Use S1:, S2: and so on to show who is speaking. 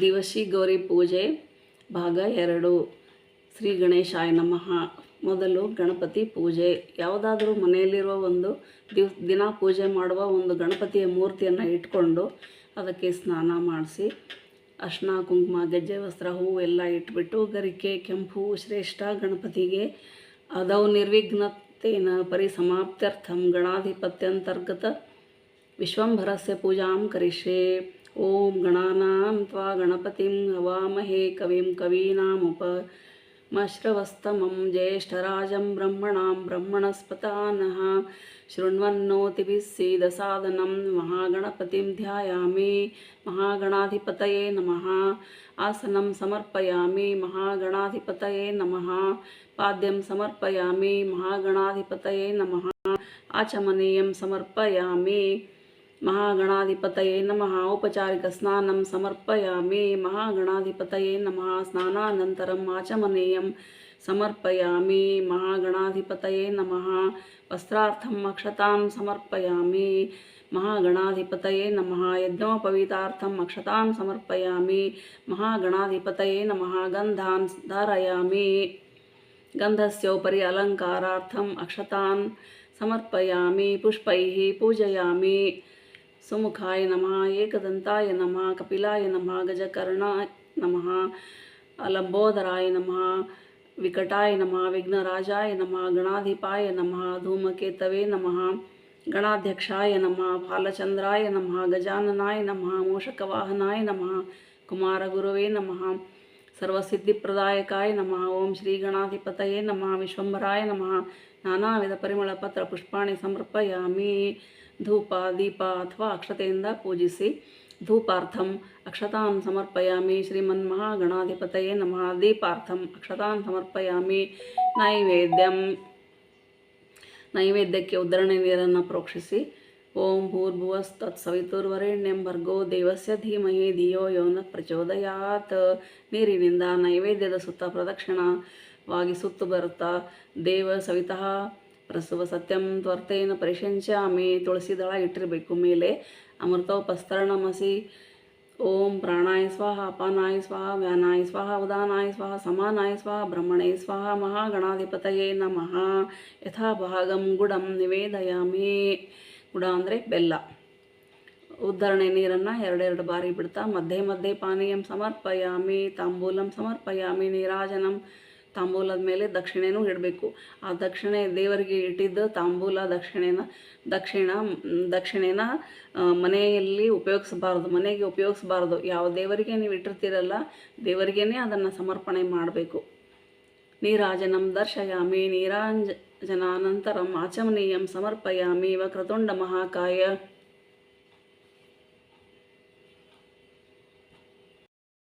S1: ದಿವಸಿ ಗೌರಿ ಪೂಜೆ, ಭಾಗ ಎರಡು. ಶ್ರೀ ಗಣೇಶಾಯ ನಮಃ. ಮೊದಲು ಗಣಪತಿ ಪೂಜೆ. ಯಾವುದಾದ್ರೂ ಮನೆಯಲ್ಲಿರುವ ಒಂದು ದಿವ್, ದಿನ ಪೂಜೆ ಮಾಡುವ ಒಂದು ಗಣಪತಿಯ ಮೂರ್ತಿಯನ್ನು ಇಟ್ಕೊಂಡು ಅದಕ್ಕೆ ಸ್ನಾನ ಮಾಡಿಸಿ, ಅರ್ಶಿನ, ಕುಂಕುಮ, ಗೆಜ್ಜೆ, ವಸ್ತ್ರ, ಹೂವು ಎಲ್ಲ ಇಟ್ಬಿಟ್ಟು ಗರಿಕೆ, ಕೆಂಪು, ಶ್ರೇಷ್ಠ ಗಣಪತಿಗೆ ಅದವು ನಿರ್ವಿಘ್ನತೆಯ ಪರಿಸಮಾಪ್ತ್ಯರ್ಥಂ ಗಣಾಧಿಪತ್ಯಂತರ್ಗತ विश्वम्भरस्य पूजां करिष्ये। ॐ गणानां त्वा गणपतिं हवामहे कवि कवीनामुपमश्रवस्तमं ज्येष्ठराज ब्रह्मण ब्रह्मणस्पता शृण्वन्नोतिभिः सीदसादनं महागणपतिं ध्यायामि। महागणाधिपतये नमः। आसनं समर्पयामि। महागणाधिपतये नमः। पाद्यं महागणाधिपत नम नमः। आचमनीयं महागणाधिपतये नमः औपचारिकस्नानं समर्पयामि महागणाधिपतये नमः स्नानानन्तरम् आचमनीयं समर्पयामि महागणाधिपतये नमः वस्त्रार्थम् अक्षतां समर्पयामि महागणाधिपतये नमः यज्ञोपवीतार्थम् अक्षतां समर्पयामि महागणाधिपतये नमः गन्धान् धारयामि गन्धस्योपरि अलङ्कारार्थम् अक्षतान् समर्पयामि पुष्पैः पूजयामि सुमुखाय नमः एकदंताय नमः, कपिलाय नमः, गजकर्णाय नमः लंबोदराय नमः, विकटाय नमः, विघ्नराजाय नमः, गणाधिपाय नमः, धूमकेतवे नमः, गणाध्यक्षाय नमः फालचंद्राय नमः, गजाननाय नमः मोषकवाहनाय नमः, कुमारगुरवे नमः, सर्वसिद्धिप्रदायकाय नमः ओम श्री गणाधिपतये नमः, विश्वम्भराय नमः, नानाविधपरिमलपत्रपुष्पाणि समर्पयामि। ಧೂಪ, ದೀಪ ಅಥವಾ ಅಕ್ಷತೆಯಿಂದ ಪೂಜಿಸಿ. ಧೂಪಾರ್ಥಂ ಅಕ್ಷತಾನ್ ಸಮರ್ಪಯಾಮಿ. ಶ್ರೀಮನ್ ಮಹಾಗಣಾಧಿಪತಯೇ ನಮಃ. ದೀಪಾರ್ಥಂ ಅಕ್ಷತಾನ್ ಸಮರ್ಪಯಾಮಿ. ನೈವೇದ್ಯಂ. ನೈವೇದ್ಯಕ್ಕೆ ಉದ್ಧರಣೆ ನೀರನ್ನು ಪ್ರೋಕ್ಷಿಸಿ. ಓಂ ಭೂರ್ಭುವಸ್ತತ್ ಸವಿತುರ್ವರೆಣ್ಯಂ ಭರ್ಗೋ ದೇವಸ್ಯ ಧೀಮಹಿ ಧಿಯೋ ಯೋನ ಪ್ರಚೋದಯಾತ್. ನೀರಿನಿಂದ ನೈವೇದ್ಯದ ಸುತ್ತ ಪ್ರದಕ್ಷಿಣವಾಗಿ ಸುತ್ತು ಬರುತ್ತಾ ದೇವ ಸವಿತಃ ಪ್ರಸುವ ಸತ್ಯಂ ತ್ವರ್ತೇನ ಪರಿಶಂಚಾಮಿ ತುಳಸಿ ದಳ ಇಟ್ಟಿರಬೇಕು ಮೇಲೆ ಅಮೃತೋಪಸ್ತರಣಮಸಿ ಓಂ ಪ್ರಾಣಾಯ ಸ್ವಾಹ ಅಪಾನಾಯ ಸ್ವಾಹ ವ್ಯಾನಾಯ ಸ್ವಾಹ ಉದಾನಾಯ ಸ್ವಾಹ ಸಮಾನಾಯ ಸ್ವಾಹ ಬ್ರಹ್ಮಣೇ ಸ್ವಾಹ ಮಹಾಗಣಾಧಿಪತಯೇ ನಮಃ ಯಥಾ ಭಾಗಂ ಗುಡಂ ನಿವೇದಯಾಮಿ ಗುಡ ಅಂದರೆ ಬೆಲ್ಲ ಉದ್ಧರಣೆ ನೀರನ್ನು ಎರಡೆರಡು ಬಾರಿ ಬಿಡ್ತಾ ಮಧ್ಯೆ ಮಧ್ಯೆ ಪಾನೀಯಂ ಸಮರ್ಪಯಾಮಿ ತಾಂಬೂಲಂ ಸಮರ್ಪಯಾಮಿ ನೀರಾಜನಂ ತಾಂಬೂಲದ ಮೇಲೆ ದಕ್ಷಿಣೆನೂ ಇಡಬೇಕು. ಆ ದಕ್ಷಿಣೆ ದೇವರಿಗೆ ಇಟ್ಟಿದ್ದ ತಾಂಬೂಲ ದಕ್ಷಿಣೆನ, ದಕ್ಷಿಣ, ದಕ್ಷಿಣೆನ ಮನೆಯಲ್ಲಿ ಉಪಯೋಗಿಸಬಾರ್ದು. ಮನೆಗೆ ಉಪಯೋಗಿಸಬಾರ್ದು. ಯಾವ ದೇವರಿಗೆ ನೀವು ಇಟ್ಟಿರ್ತೀರಲ್ಲ ದೇವರಿಗೇ ಅದನ್ನು ಸಮರ್ಪಣೆ ಮಾಡಬೇಕು. ನೀರಾಜನಂ ದರ್ಶಯಾಮಿ ನೀರಾಂಜನಾನಂತರಂ ಆಚಮನೀಯಂ ಸಮರ್ಪಯಾಮಿ, ವಕ್ರತುಂಡ ಮಹಾಕಾಯ.